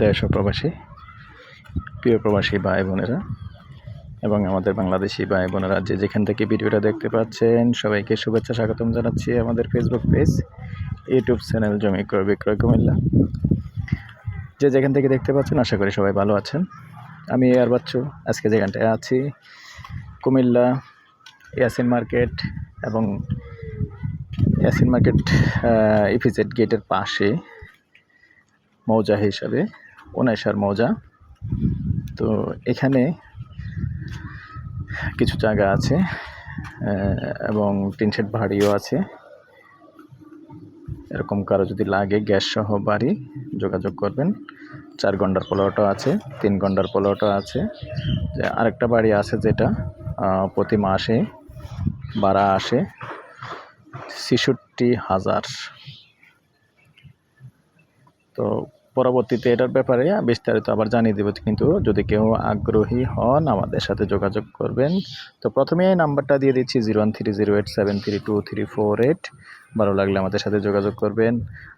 দেশ প্রবাসী, প্রিয় প্রবাসী ভাই বোনেরা এবং আমাদের বাংলাদেশি ভাই বোনেরা, যে যেখান থেকে ভিডিওটা দেখতে পাচ্ছেন, সবাইকে শুভেচ্ছা, স্বাগতম জানাচ্ছি আমাদের ফেসবুক পেজ ইউটিউব চ্যানেল জমি ক্রয়, বিক্রয়, কুমিল্লা। যে যেখান থেকে দেখতে পাচ্ছেন, আশা করি সবাই ভালো আছেন। আমি এ আর বাচ্চু, আজকে যেখানটায় আছি, কুমিল্লা ইয়াসিন মার্কেট এবং ইয়াসিন মার্কেট ইপিজেড গেটের পাশে, মৌজা হিসাবে। ওনাইশার মৌজা। তো এখানে কিছু জায়গা আছে এবং টিন শেড ভাড়িও আছে। এরকম কারও যদি লাগে গ্যাস সহ বাড়ি যোগাযোগ করবেন। চার ঘণ্টার পোলাওটা আছে, তিন ঘণ্টার পোলাওটা আছে। যে আরেকটা বাড়ি আছে যেটা প্রতি মাসে ভাড়া আসে ছেষট্টি হাজার। তো পরবর্তীতে এটার ব্যাপারে বিস্তারিত আবার জানিয়ে দেবো। কিন্তু যদি কেউ আগ্রহী হন, আমাদের সাথে যোগাযোগ করবেন। তো প্রথমে এই নাম্বারটা দিয়ে দিচ্ছি, zero one three zero eight seven three two three four eight. ভালো লাগলে আমাদের সাথে যোগাযোগ করবেন।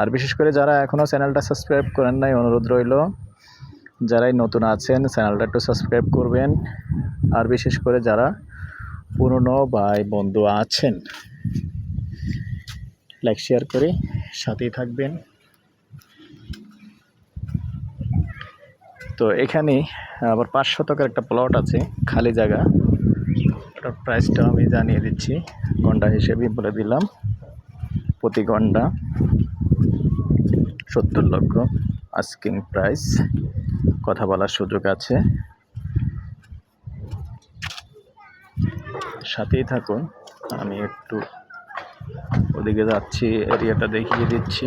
আর বিশেষ করে যারা এখনও চ্যানেলটা সাবস্ক্রাইব করেন নাই, অনুরোধ রইল, যারাই নতুন আছেন, চ্যানেলটা একটু সাবস্ক্রাইব করবেন। আর বিশেষ করে যারা পুরনো ভাই বন্ধু আছেন লাইক শেয়ার করে সাথেই থাকবেন। তো এখানে আবার পাঁচ শতকের একটা প্লট আছে, খালি জায়গা। ওটার প্রাইসটা আমি জানিয়ে দিচ্ছি, ঘণ্টা হিসেবেই বলে দিলাম। প্রতি ঘণ্টা সত্তর লক্ষ আস্কিং প্রাইস কথা বলার সুযোগ আছে। সাথেই থাকুন, আমি একটু ওদিকে যাচ্ছি এরিয়াটা দেখিয়ে দিচ্ছি।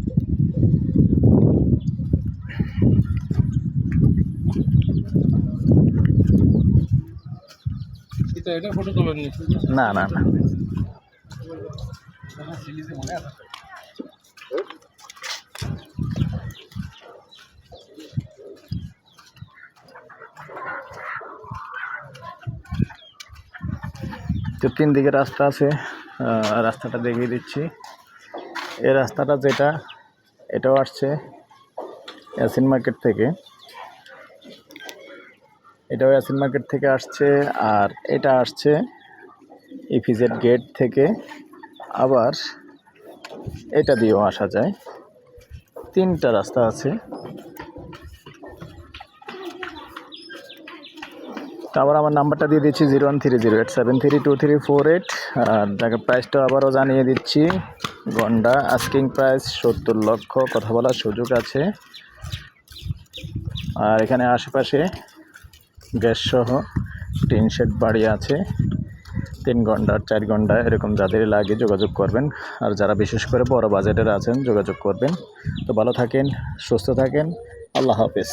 না না না। তো তিন দিকে রাস্তা আছে রাস্তাটা দেখিয়ে দিচ্ছি। এই রাস্তাটা যেটা, এটাও আসছে ইয়াসিন মার্কেট থেকে। এটাও ইয়াসিন মার্কেট থেকে আসছে আর এটা আসছে ইপিজেড গেট থেকে। আবার এটা দিয়েও আসা যায়। তিনটা রাস্তা আছে। আবার আমার নাম্বারটা দিয়ে দিচ্ছি zero one three zero eight seven three two three four eight আর জায়গার প্রাইসটা আবারও জানিয়ে দিচ্ছি গন্ডা আস্কিং প্রাইস সত্তর লক্ষ, কথা বলার সুযোগ আছে। আর এখানে আশেপাশে গ্যাস সহ টিন শেড বাড়ি আছে। তিন ঘণ্টা, চার ঘণ্টা এরকম যাদের লাগে যোগাযোগ করবেন। আর যারা বিশেষ করে বড় বাজেটের আছেন যোগাযোগ করবেন। তো ভালো থাকেন, সুস্থ থাকেন। আল্লাহ হাফিজ।